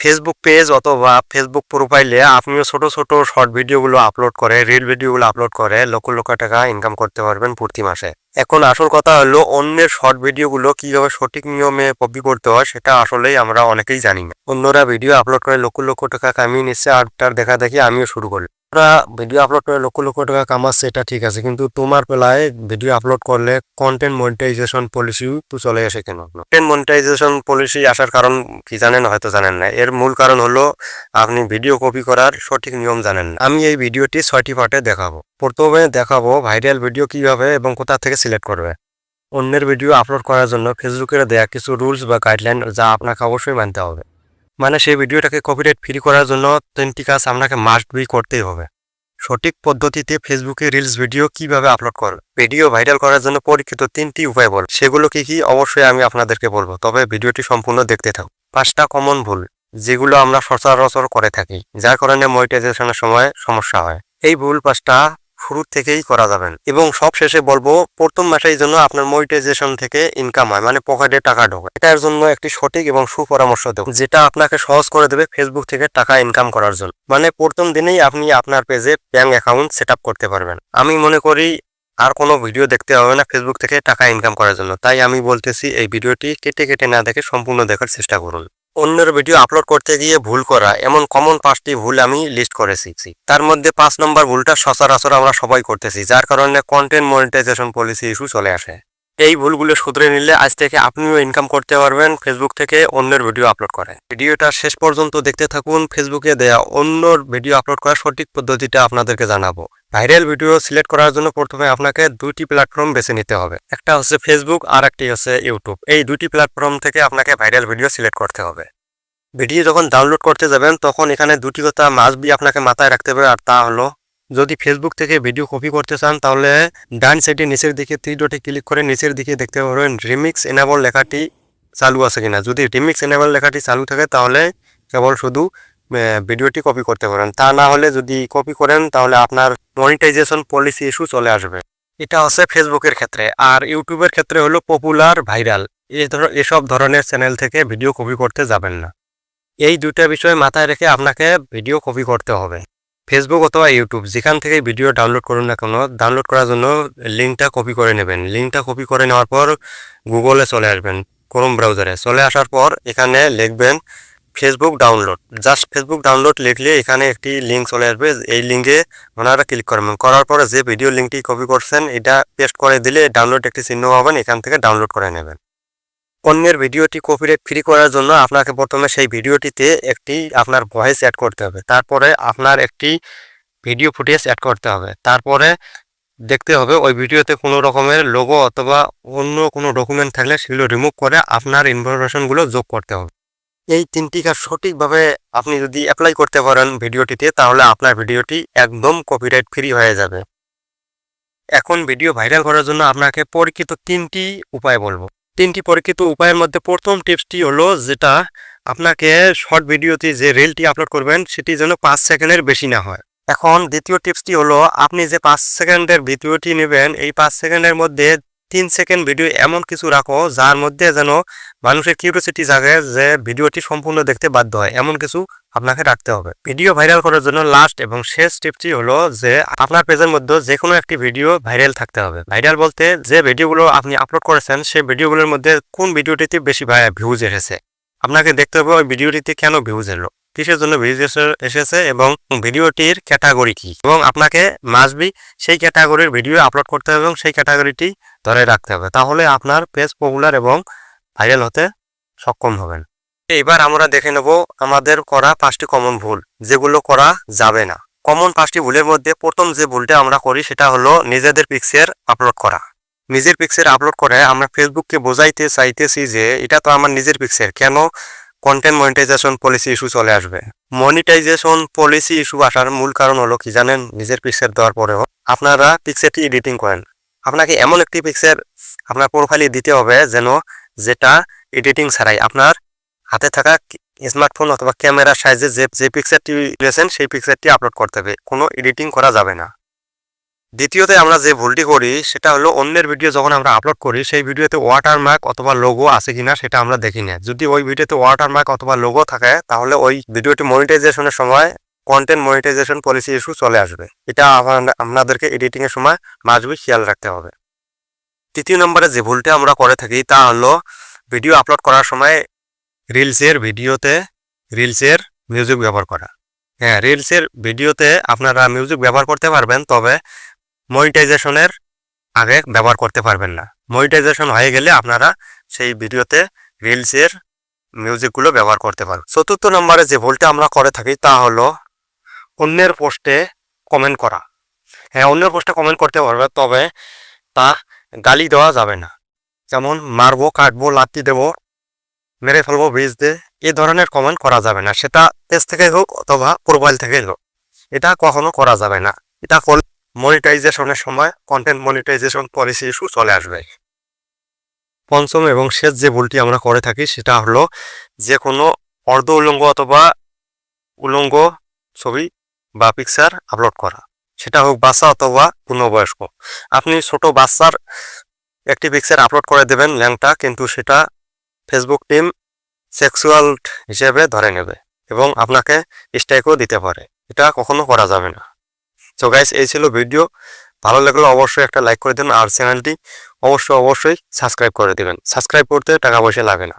Facebook page অথবা Facebook প্রোফাইলে আপনিও ছোট ছোট শর্ট ভিডিওগুলো আপলোড করে রিল ভিডিওগুলো আপলোড করে, লক্ষ লক্ষ টাকা ইনকাম করতে পারবেন প্রতি মাসে। এখন আসল কথা হলো, অন্যের শর্ট ভিডিওগুলো কীভাবে সঠিক নিয়মে কপি করতে হয় সেটা আসলেই আমরা অনেকেই জানি না। অন্যরা ভিডিও আপলোড করে লক্ষ লক্ষ টাকা কামিয়ে নিচ্ছে আর তার দেখা দেখি আমিও শুরু করি। ওরা ভিডিও আপলোড করে লক্ষ লক্ষ টাকা কামাচ্ছে, এটা ঠিক আছে, কিন্তু তোমার বেলায় ভিডিও আপলোড করলে কন্টেন্ট মনিটাইজেশন পলিসি তো চলে আসে কেন? কন্টেন্ট মনিটাইজেশন পলিসি আসার কারণ কি জানেন? হয়তো জানেন না। এর মূল কারণ হলো, আপনি ভিডিও কপি করার সঠিক নিয়ম জানেন না। আমি এই ভিডিওটি ছয়টি পার্টে দেখাবো। প্রথমে দেখাবো ভাইরাল ভিডিও কীভাবে এবং কোথা থেকে সিলেক্ট করবে। অন্যের ভিডিও আপলোড করার জন্য ফেসবুকের দেয়া কিছু রুলস বা গাইডলাইন যা আপনাকে অবশ্যই মানতে হবে। মানে সেই ভিডিওটাকে কপিরাইট ফ্রি করার জন্য তিনটি কাজ আপনাকে মাস্ট বি করতেই হবে। সঠিক পদ্ধতিতে ফেসবুকে রিলস ভিডিও কীভাবে আপলোড করবে? ভিডিও ভাইরাল করার জন্য পরীক্ষিত তিনটি উপায় বল। সেগুলো কি কি? অবশ্যই আমি আপনাদেরকে বলব। তবে ভিডিওটি সম্পূর্ণ দেখতে থাকুন। পাঁচটা কমন ভুল, যেগুলো আমরা সচরাচর করে থাকি, যার কারণে মনিটাইজেশনের সময় সমস্যা হয়। এই ভুল পাঁচটা শুরু থেকেই করা যাবেন। এবং সব শেষে বলব, প্রথম মাসের জন্য আপনার মনিটাইজেশন থেকে ইনকাম হয় মানে পকেটে টাকা ঢোকে। এটার জন্য একটি সঠিক এবং সুপরামর্শ দেব, যেটা আপনাকে সহজ করে দেবে ফেসবুক থেকে টাকা ইনকাম করার জন্য। মানে প্রথম দিনেই আপনি আপনার পেজে ব্যাংক অ্যাকাউন্ট সেট করতে পারবেন। আমি মনে করি, আর কোনো ভিডিও দেখতে হবে না ফেসবুক থেকে টাকা ইনকাম করার জন্য। তাই আমি বলতেছি, এই ভিডিওটি কেটে কেটে না দেখে সম্পূর্ণ দেখার চেষ্টা করুন। অন্যের ভিডিও আপলোড করতে গিয়ে ভুল করা, এমন কমন পাঁচটি ভুল আমি লিস্ট করেছি। তার মধ্যে পাঁচ নম্বর ভুলটা সচরাচর আমরা সবাই করতেছি, যার কারণে কন্টেন্ট মনিটাইজেশন পলিসি ইস্যু চলে আসে। এই ভুলগুলো শুধরে নিলে আজ থেকে আপনিও ইনকাম করতে পারবেন ফেসবুক থেকে অন্যের ভিডিও আপলোড করে। ভিডিওটা শেষ পর্যন্ত দেখতে থাকুন ফেসবুকে দেয়া অন্যর ভিডিও আপলোড করার সঠিক পদ্ধতিটা আপনাদেরকে জানাব। ভাইরাল ভিডিও সিলেক্ট করার জন্য প্রথমে আপনাকে দুইটি প্ল্যাটফর্ম বেছে নিতে হবে। একটা হচ্ছে ফেসবুক আর একটি হচ্ছে ইউটিউব এই দুটি প্ল্যাটফর্ম থেকে আপনাকে ভাইরাল ভিডিও সিলেক্ট করতে হবে। ভিডিও যখন ডাউনলোড করতে যাবেন, তখন এখানে দুটি কথা মাস্ট বি আপনাকে মাথায় রাখতে হবে, আর তা হলো, যদি ফেসবুক থেকে ভিডিও কপি করতে চান, তাহলে ডান সাইডে নিচের দিকে থ্রি ডটে ক্লিক করে নিচের দিকে দেখতে পারবেন রিমিক্স এনাবল লেখাটি চালু আছে কিনা। যদি রিমিক্স এনাবল লেখাটি চালু থাকে, তাহলে কেবল শুধু ভিডিওটি কপি করতে পারেন। তা না হলে যদি কপি করেন, তাহলে আপনার মনিটাইজেশন পলিসি ইস্যু চলে আসবে। এটা হচ্ছে ফেসবুকের ক্ষেত্রে। আর ইউটিউবের ক্ষেত্রে হলো পপুলার ভাইরাল এসব ধরনের চ্যানেল থেকে ভিডিও কপি করতে যাবেন না। এই দুইটা বিষয় মাথায় রেখে আপনাকে ভিডিও কপি করতে হবে। ফেসবুক অথবা ইউটিউব যেখান থেকে ভিডিও ডাউনলোড করুন না কেন ডাউনলোড করার জন্য লিঙ্কটা কপি করে নেবেন। লিঙ্কটা কপি করে নেওয়ার পর গুগলে চলে আসবেন ক্রোম ব্রাউজারে চলে আসার পর এখানে লিখবেন Facebook download just Facebook download লিখলে এখানে একটি লিঙ্ক চলে আসবে। এই লিঙ্কে ওনারা ক্লিক করবেন। করার পরে যে ভিডিও লিঙ্কটি কপি করছেন, এটা পেস্ট করে দিলে ডাউনলোড একটি চিহ্ন পাবেন। এখান থেকে ডাউনলোড করে নেবেন। অন্যের ভিডিওটি কপিরাইট ফ্রি করার জন্য আপনাকে প্রথমে সেই ভিডিওটিতে একটি আপনার ভয়েস অ্যাড করতে হবে। তারপরে আপনার একটি ভিডিও ফুটেজ অ্যাড করতে হবে। তারপরে দেখতে হবে ওই ভিডিওতে কোনো রকমের লোগো অথবা অন্য কোনো ডকুমেন্ট থাকলে সেগুলো রিমুভ করে আপনার ইনফরমেশনগুলো যোগ করতে হবে। এই তিনটি কাজ সঠিকভাবে আপনি যদি অ্যাপ্লাই করতে পারেন ভিডিওটিতে, তাহলে আপনার ভিডিওটি একদম কপিরাইট ফ্রি হয়ে যাবে। এখন ভিডিও ভাইরাল করার জন্য আপনাকে পরীক্ষিত তিনটি উপায় বলব। তিনটি পরীক্ষিত উপায়ের মধ্যে প্রথম টিপসটি হলো যেটা আপনাকে শর্ট ভিডিওতে যে রিলটি আপলোড করবেন, সেটি যেন পাঁচ সেকেন্ডের বেশি না হয়। এখন দ্বিতীয় টিপসটি হলো, আপনি যে পাঁচ সেকেন্ডের ভিডিওটি নেবেন, এই পাঁচ সেকেন্ডের মধ্যে তিন সেকেন্ড ভিডিও এমন কিছু রাখো যার মধ্যে যেন মানুষের কিউরিয়াসিটি জাগে যে ভিডিওটি সম্পূর্ণ দেখতে বাধ্য হয়। এমন কিছু আপনাকে রাখতে হবে। ভিডিও ভাইরাল করার জন্য লাস্ট এবং শেষ টিপটি হলো যে আপনার পেজের মধ্যে যে কোনো একটি ভিডিও ভাইরাল থাকতে হবে। ভাইরাল বলতে যে ভিডিওগুলো আপনি আপলোড করেছেন, সেই ভিডিওগুলোর মধ্যে কোন ভিডিওটিতে বেশি ভিউজ এসেছে? আপনাকে দেখতে হবে ওই ভিডিওটিতে কেন ভিউজ এলো। কিসের জন্য ভিউজ এসেছে এবং ভিডিওটির ক্যাটাগরি কি? এবং আপনাকে মাসবি সেই ক্যাটাগরির ভিডিও আপলোড করতে হবে এবং সেই ক্যাটাগরিটি ধরে রাখতে হবে। তাহলে আপনার পেজ পপুলার এবং ভাইরাল হতে সক্ষম হবেন। এবার আমরা দেখে নেব আমাদের করা পাঁচটি কমন ভুল, যেগুলো করা যাবে না। কমন পাঁচটি ভুলের মধ্যে প্রথম যে ভুলটা আমরা করি সেটা হলো নিজেদের পিকচার আপলোড করা। নিজের পিকচার আপলোড করে আমরা ফেসবুককে বোঝাইতে চাইতেছি যে এটা তো আমার নিজের পিকচার কেন কন্টেন্ট মনিটাইজেশন পলিসি ইস্যু চলে আসবে। মনিটাইজেশন পলিসি ইস্যু আসার মূল কারণ হলো কি জানেন? নিজের পিকচার দেওয়ার পরেও আপনারা পিকচারটি এডিটিং করেন। আপনাকে এমন একটি পিকচার আপনার প্রোফাইলে দিতে হবে যেন যেটা এডিটিং ছাড়াই আপনার হাতে থাকা স্মার্টফোন অথবা ক্যামেরার সাইজে যে যে পিকচারটি রয়েছেন, সেই পিকচারটি আপলোড করতে হবে। কোনো এডিটিং করা যাবে না। দ্বিতীয়তে আমরা যে ভুলটি করি, সেটা হলো অন্যের ভিডিও যখন আমরা আপলোড করি, সেই ভিডিওতে ওয়াটারমার্ক অথবা লোগো আছে কিনা সেটা আমরা দেখি না। যদি ওই ভিডিওতে ওয়াটারমার্ক অথবা লোগো থাকে, তাহলে ওই ভিডিওটি মনিটাইজেশনের সময় কন্টেন্ট মনিটাইজেশন পলিসি ইস্যু চলে আসবে। এটা আপনাদেরকে এডিটিংয়ের সময় মাঝবি খেয়াল রাখতে হবে। তৃতীয় নম্বরে যে ভুলটা আমরা করে থাকি, তা হলো ভিডিও আপলোড করার সময় রিলসের ভিডিওতে রিলসের মিউজিক ব্যবহার করা। হ্যাঁ রিলসের ভিডিওতে আপনারা মিউজিক ব্যবহার করতে পারবেন, তবে মনিটাইজেশনের আগে ব্যবহার করতে পারবেন না। মনিটাইজেশন হয়ে গেলে আপনারা সেই ভিডিওতে রিলসের মিউজিকগুলো ব্যবহার করতে পারবেন। চতুর্থ নম্বরে যে ভুলটা আমরা করে থাকি তা হলো অন্যের পোস্টে কমেন্ট করা। হ্যাঁ অন্যের পোস্টে কমেন্ট করতে পারবে, তবে তা গালি দেওয়া যাবে না। যেমন, মারবো, কাটবো লাত্তি দেবো, মেরে ফেলব বীজ দে, এ ধরনের কমেন্ট করা যাবে না। সেটা পেজ থেকে হোক অথবা প্রোফাইল থেকে হোক। এটা কখনো করা যাবে না। এটা করলে মনিটাইজেশনের সময় কন্টেন্ট মনিটাইজেশন পলিসি ইস্যু চলে আসবে। পঞ্চম এবং শেষ যে ভুলটি আমরা করে থাকি সেটা হলো যে কোনো অর্ধ উলঙ্গ অথবা উলঙ্গ ছবি বা পিকচার আপলোড করা। সেটা হোক বাচ্চা অথবা পূর্ণবয়স্ক। আপনি ছোট বাচ্চার একটি পিকচার আপলোড করে দেবেন ল্যাংটা কিন্তু সেটা ফেসবুক টিম সেক্সুয়াল হিসেবে ধরে নেবে এবং আপনাকে স্ট্রাইকও দিতে পারে। এটা কখনো করা যাবে না। তো গাইস এই ছিল ভিডিও ভালো লাগলে অবশ্যই একটা লাইক করে দেবেন আর চ্যানেলটি অবশ্যই অবশ্যই সাবস্ক্রাইব করে দেবেন। সাবস্ক্রাইব করতে টাকা পয়সা লাগে না।